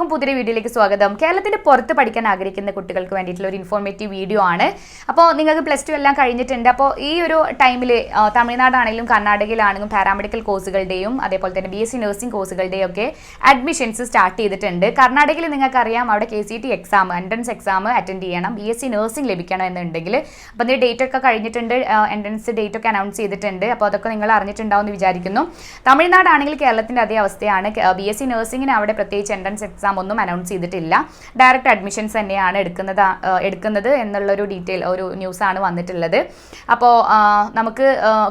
എല്ലാവർക്കും പുതിയ വീഡിയോയിലേക്ക് സ്വാഗതം. കേരളത്തിന്റെ പുറത്ത് പഠിക്കാൻ ആഗ്രഹിക്കുന്ന കുട്ടികൾക്ക് വേണ്ടിയിട്ടുള്ള ഒരു ഇൻഫോർമേറ്റീവ് വീഡിയോ ആണ്. അപ്പോൾ നിങ്ങൾക്ക് പ്ലസ് ടു എല്ലാം കഴിഞ്ഞിട്ടുണ്ട്. അപ്പോൾ ഈ ഒരു ടൈമിൽ തമിഴ്നാടാണെങ്കിലും കർണാടകയിലാണെങ്കിലും പാരാമെഡിക്കൽ കോഴ്സുകളുടെയും അതേപോലെ തന്നെ ബി എസ് സി നഴ്സിംഗ് കോഴ്സുകളുടെയും ഒക്കെ അഡ്മിഷൻസ് സ്റ്റാർട്ട് ചെയ്തിട്ടുണ്ട്. കർണാടകയിൽ നിങ്ങൾക്കറിയാം അവിടെ K C T exam entrance exam attend ചെയ്യണം. ബി എസ് സി നഴ്സിംഗ് ലഭിക്കണം എന്നുണ്ടെങ്കിൽ. അപ്പോൾ അതിന്റെ ഡേറ്റ് ഒക്കെ കഴിഞ്ഞിട്ടുണ്ട്. എൻട്രൻസ് ഡേറ്റ് ഒക്കെ അനൗൺസ് ചെയ്തിട്ടുണ്ട്. അപ്പോൾ അതൊക്കെ നിങ്ങൾ അറിഞ്ഞിട്ടുണ്ടാവും എന്ന് വിചാരിക്കുന്നു. തമിഴ്നാടാണെങ്കിൽ കേരളത്തിന്റെ അതേ അവസ്ഥയാണ്. ബി എസ് സി നഴ്സിംഗിന് അവിടെ പ്രത്യേകിച്ച് എൻട്രൻസ് എക്സാം ഒന്നും അനൗൺസ് ചെയ്തിട്ടില്ല. ഡയറക്റ്റ് അഡ്മിഷൻസ് തന്നെയാണ് എടുക്കുന്നത് എടുക്കുന്നത് എന്നുള്ളൊരു ഡീറ്റെയിൽ ഒരു ന്യൂസാണ് വന്നിട്ടുള്ളത്. അപ്പോൾ നമുക്ക്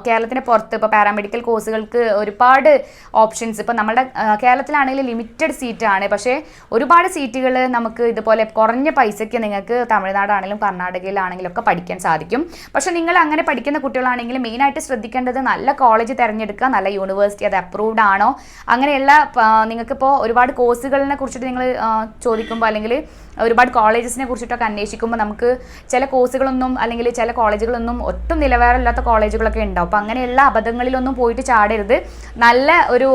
കേരളത്തിന് പുറത്ത് ഇപ്പോൾ പാരാമെഡിക്കൽ കോഴ്സുകൾക്ക് ഒരുപാട് ഓപ്ഷൻസ് ഇപ്പോൾ നമ്മുടെ കേരളത്തിലാണെങ്കിൽ ലിമിറ്റഡ് സീറ്റാണ് പക്ഷേ ഒരുപാട് സീറ്റുകൾ നമുക്ക് ഇതുപോലെ കുറഞ്ഞ പൈസയ്ക്ക് നിങ്ങൾക്ക് തമിഴ്നാടാണെങ്കിലും കർണാടകയിലാണെങ്കിലും ഒക്കെ പഠിക്കാൻ സാധിക്കും. പക്ഷേ നിങ്ങൾ അങ്ങനെ പഠിക്കുന്ന കുട്ടികളാണെങ്കിൽ മെയിനായിട്ട് ശ്രദ്ധിക്കേണ്ടത് നല്ല കോളേജ് തിരഞ്ഞെടുക്കുക നല്ല യൂണിവേഴ്സിറ്റി അത് അപ്രൂവ്ഡ് ആണോ? അങ്ങനെയുള്ള നിങ്ങൾക്കിപ്പോൾ ഒരുപാട് കോഴ്സുകളിനെ കുറിച്ചിട്ട് നിങ്ങൾ ചോദിക്കുമ്പോൾ അല്ലെങ്കിൽ ഒരുപാട് കോളേജസിനെ കുറിച്ചിട്ടൊക്കെ അന്വേഷിക്കുമ്പോൾ നമുക്ക് ചില കോഴ്സുകളൊന്നും അല്ലെങ്കിൽ ചില കോളേജുകളൊന്നും ഒട്ടും നിലവാരമില്ലാത്ത കോളേജുകളൊക്കെ ഉണ്ടാവും. അപ്പോൾ അങ്ങനെയുള്ള അബദ്ധങ്ങളിലൊന്നും പോയിട്ട് ചാടരുത്. നല്ല ഒരു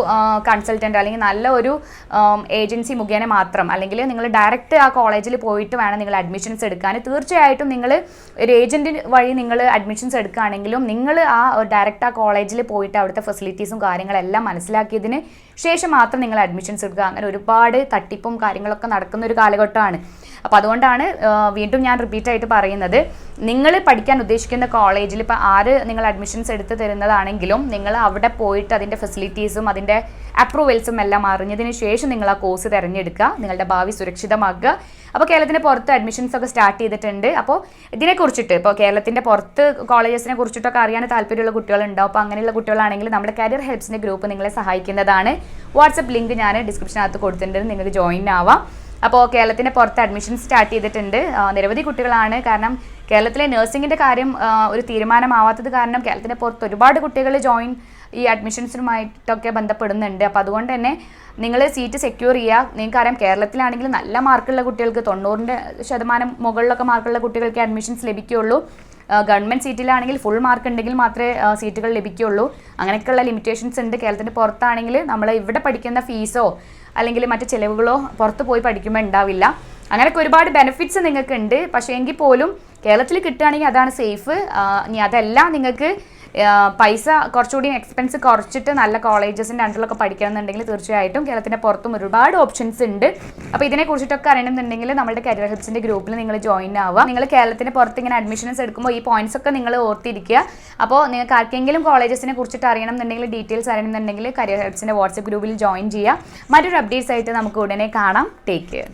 കൺസൾട്ടന്റ് അല്ലെങ്കിൽ നല്ല ഒരു ഏജൻസി മുഖേന മാത്രം. അല്ലെങ്കിൽ നിങ്ങൾ ഡയറക്റ്റ് ആ കോളേജിൽ പോയിട്ട് വേണം നിങ്ങൾ അഡ്മിഷൻസ് എടുക്കാൻ. തീർച്ചയായിട്ടും നിങ്ങൾ ഒരു ഏജന്റ് വഴി നിങ്ങൾ അഡ്മിഷൻസ് എടുക്കുകയാണെങ്കിലും നിങ്ങൾ ആ ഡയറക്റ്റ് ആ കോളേജിൽ പോയിട്ട് അവിടുത്തെ ഫെസിലിറ്റീസും കാര്യങ്ങളെല്ലാം മനസ്സിലാക്കിയതിന് ശേഷം മാത്രം നിങ്ങൾ അഡ്മിഷൻസ് എടുക്കുക. അങ്ങനെ ഒരുപാട് തട്ടിപ്പും കാര്യങ്ങളൊക്കെ നടക്കുന്ന ഒരു കാലഘട്ടമാണ്. അപ്പോൾ അതുകൊണ്ടാണ് വീണ്ടും ഞാൻ റിപ്പീറ്റ് ആയിട്ട് പറയുന്നത്. നിങ്ങൾ പഠിക്കാൻ ഉദ്ദേശിക്കുന്ന കോളേജിൽ ഇപ്പോൾ ആര് നിങ്ങൾ അഡ്മിഷൻസ് എടുത്ത് തരുന്നതാണെങ്കിലും നിങ്ങൾ അവിടെ പോയിട്ട് അതിന്റെ ഫെസിലിറ്റീസും അതിന്റെ അപ്രൂവൽസും എല്ലാം അറിഞ്ഞതിന് ശേഷം നിങ്ങൾ ആ കോഴ്സ് തിരഞ്ഞെടുക്കുക നിങ്ങളുടെ ഭാവി സുരക്ഷിതമാക്കുക. അപ്പോൾ കേരളത്തിന് പുറത്ത് അഡ്മിഷൻസ് ഒക്കെ സ്റ്റാർട്ട് ചെയ്തിട്ടുണ്ട്. അപ്പോൾ ഇതിനെക്കുറിച്ചിട്ട് ഇപ്പോൾ കേരളത്തിന്റെ പുറത്ത് കോളേജസിനെ കുറിച്ചിട്ടൊക്കെ അറിയാൻ താല്പര്യമുള്ള കുട്ടികളുണ്ടാവും അപ്പോൾ അങ്ങനെയുള്ള കുട്ടികളാണെങ്കിൽ നമ്മുടെ കരിയർ ഹെൽപ്സിന്റെ ഗ്രൂപ്പ് നിങ്ങളെ സഹായിക്കുന്നതാണ്. വാട്സപ്പ് ലിങ്ക് ഞാൻ ഡിസ്ക്രിപ്ഷനകത്ത് കൊടുത്തിട്ടുണ്ട്. നിങ്ങൾക്ക് ജോയിൻ ആവാം. അപ്പോൾ കേരളത്തിന് പുറത്ത് അഡ്മിഷൻ സ്റ്റാർട്ട് ചെയ്തിട്ടുണ്ട്. നിരവധി കുട്ടികളാണ്. കാരണം കേരളത്തിലെ നഴ്സിംഗിന്റെ കാര്യം ഒരു തീരുമാനമാവാത്തത് കാരണം കേരളത്തിന്റെ പുറത്ത് ഒരുപാട് കുട്ടികൾ ജോയിൻ ഈ അഡ്മിഷൻസുമായിട്ടൊക്കെ ബന്ധപ്പെടുന്നുണ്ട്. അപ്പോൾ അതുകൊണ്ട് തന്നെ നിങ്ങൾ സീറ്റ് സെക്യൂർ ചെയ്യുക നിങ്ങൾക്കറിയാം കേരളത്തിലാണെങ്കിൽ നല്ല മാർക്കുള്ള കുട്ടികൾക്ക് തൊണ്ണൂറിന്റെ ശതമാനം മുകളിലൊക്കെ മാർക്കുള്ള കുട്ടികൾക്ക് അഡ്മിഷൻസ് ലഭിക്കുകയുള്ളൂ. ഗവൺമെന്റ് സീറ്റിലാണെങ്കിൽ ഫുൾ മാർക്ക് ഉണ്ടെങ്കിൽ മാത്രമേ സീറ്റുകൾ ലഭിക്കുകയുള്ളൂ. അങ്ങനെയൊക്കെയുള്ള ലിമിറ്റേഷൻസ് ഉണ്ട്. കേരളത്തിന്റെ പുറത്താണെങ്കിൽ നമ്മൾ ഇവിടെ പഠിക്കുന്ന ഫീസോ അല്ലെങ്കിൽ മറ്റു ചിലവുകളോ പുറത്ത് പോയി പഠിക്കുമ്പോൾ ഉണ്ടാവില്ല. അങ്ങനെയൊക്കെ ഒരുപാട് ബെനിഫിറ്റ്സ് നിങ്ങൾക്ക് ഉണ്ട് പക്ഷേ എങ്കിൽ പോലും കേരളത്തിൽ കിട്ടുകയാണെങ്കിൽ അതാണ് സേഫ് ഇനി അതല്ല നിങ്ങൾക്ക് പൈസ കുറച്ചുകൂടി എക്സ്പെൻസ് കുറച്ചിട്ട് നല്ല കോളേജസിന്റെ അണ്ടറിലൊക്കെ പഠിക്കണമെന്നുണ്ടെങ്കിൽ തീർച്ചയായിട്ടും കേരളത്തിന്റെ പുറത്തും ഒരുപാട് ഓപ്ഷൻസ് ഉണ്ട്. അപ്പോൾ ഇതിനെക്കുറിച്ചിട്ടൊക്കെ അറിയണമെന്നുണ്ടെങ്കിൽ നമ്മുടെ കരിയർ ഹെൽപ്സിന്റെ ഗ്രൂപ്പിൽ നിങ്ങൾ ജോയിൻ ആവുക. നിങ്ങൾ കേരളത്തിന്റെ പുറത്ത് ഇങ്ങനെ അഡ്മിഷൻസ് എടുക്കുമ്പോൾ ഈ പോയിന്റ്സ് ഒക്കെ നിങ്ങൾ ഓർത്തിരിക്കുക. അപ്പോൾ നിങ്ങൾക്ക് ആർക്കെങ്കിലും കോളേജസിനെ കുറിച്ചിട്ട് അറിയണം എന്നുണ്ടെങ്കിൽ ഡീറ്റെയിൽസ് അറിയണമെന്നുണ്ടെങ്കിൽ കരിയർ ഹെൽപ്സിന്റെ വാട്സപ്പ് ഗ്രൂപ്പിൽ ജോയിൻ ചെയ്യുക. മറ്റൊരു അപ്ഡേറ്റ്സ് ആയിട്ട് നമുക്ക് ഉടനെ കാണാം. Take care